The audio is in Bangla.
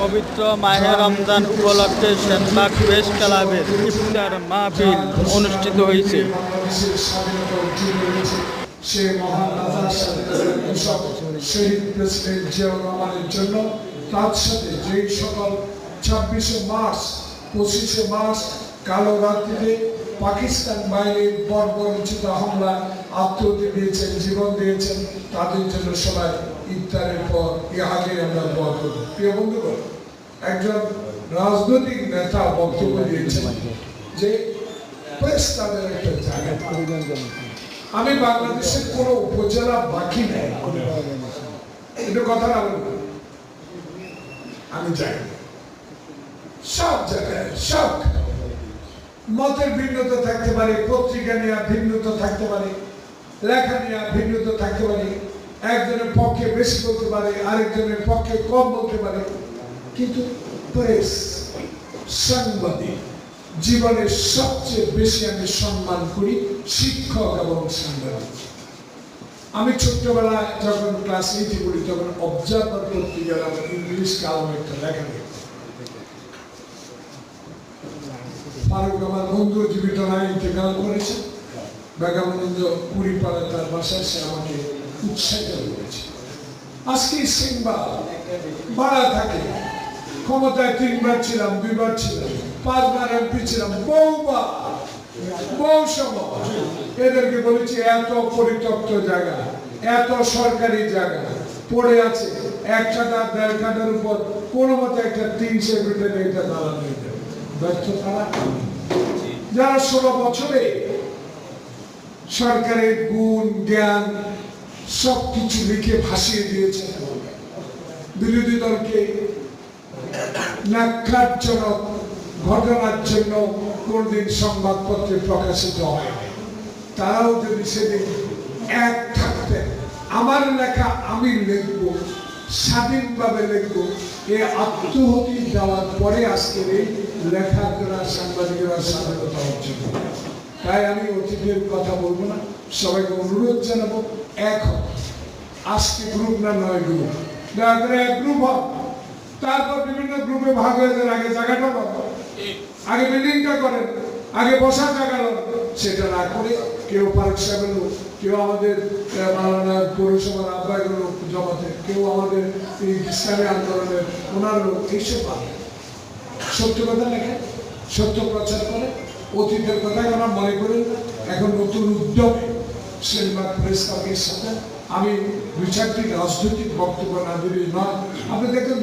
পবিত্র মাহে রমজান উপলক্ষে সেনবাগ প্রেস ক্লাবের ইফতার মাহফিল অনুষ্ঠিত হয়েছে। বাংলাদেশের স্বাধীনতা অর্জন করেছে সে মহান রাজার স্বাধীনতার শহীদ প্রেসিডেন্ট জিয়াউর রহমানের জন্য তার সাথে যেই সকল পঁচিশে হামলা আত্মহত্যা দিয়েছেন জীবন দিয়েছেন, তাদের জন্য সবাই ইফতারের পর ইহাকে আমরা প্রিয় বন্ধুগণ, একজন রাজনৈতিক নেতা বক্তব্য দিয়েছেন যে প্রেস তাদের একটা জায়গা আমি বাংলাদেশের কোনো উপজেলা বাকি নেই। এটা কথা আমি যাই। সব জায়গায়, সব মতের ভিন্নতা থাকতে পারে, পত্রিকা নিয়ে ভিন্নতা থাকতে পারে, লেখা নিয়ে ভিন্নতা থাকতে পারে। একজনের পক্ষে বেশি বলতে পারে, আরেকজনের পক্ষে কম বলতে পারে। কিন্তু প্রেস, সাংবাদিক, জীবনের সবচেয়ে বেশি আমি সম্মান করি শিক্ষক এবং সাংবাদিক। আমি ছোট্টবেলায় যখন ক্লাস এইটে পড়ি, তখন অবজারভার পত্রিকার আমার ইংলিশ কালাম একটা লেখা ফারুক আমার বন্ধু, জীবিত নাই ইন্তেকাল করেছে। বেগামানন্দ পুরীপাড়া তার বাসায়, সে আমাকে উৎসাহিত করেছে আজকে সিংবা বাড়া থাকে। ক্ষমতায় তিনবার ছিলাম, দুইবার ছিলাম, পাঁচবার এমপি ছিলাম, বহুবার, বহু সময়। এদেরকে বলেছি, এত পরিত্যক্ত জায়গা, এত সরকারি জায়গা পড়ে আছে, এক টাকা দেড় টাকার উপর কোনো মতো একটা তিনশো মিটার এটা দাঁড়ানো ব্যর্থ তারা যারা ষোলো বছরে সরকারের গুণ, জ্ঞান সব কিছু লিখে ভাসিয়ে দিয়েছে বিরোধী দলকে ন্যাক্কারজনক ঘটনার জন্য কোনদিন সংবাদপত্রে প্রকাশিত হয় তারাও যদি সেদিন এক থাকতেন আমার লেখা আমি লিখব, স্বাধীনভাবে লিখব, এ আত্মহতি দেওয়ার পরে আজকের এই লেখাকরা সাংবাদিকরা স্বাধীনতা অর্জন করে। তাই আমি অতীতের কথা বলব না, সবাইকে অনুরোধ জানাব, এক আজকে গ্রুপ না, নয় গ্রুপ দয়া করে এক গ্রুপ হোক তারপর বিভিন্ন গ্রুপে ভাগ হয়ে যান। আগে জায়গাটা আগে বিল্ডিংটা করেন। আগে বসার জায়গা সেটা না করে কেউ পার্ক সাহেবের লোক, কেউ আমাদের পৌরসভার আহ্বায়ক লোক জমাতে, কেউ আমাদের এই ইসলামী আন্দোলনের ওনার লোক, এইসব পাবে সত্য কথা লেখে সত্য প্রচার অতীতের কথা ওরা মনে করি, এখন নতুন উদ্যোগ সিনেমা প্রেস ক্লাবের সাথে। আমি দুই চারটি রাজনৈতিক বক্তব্য না দিলে নয়। আপনি দেখেন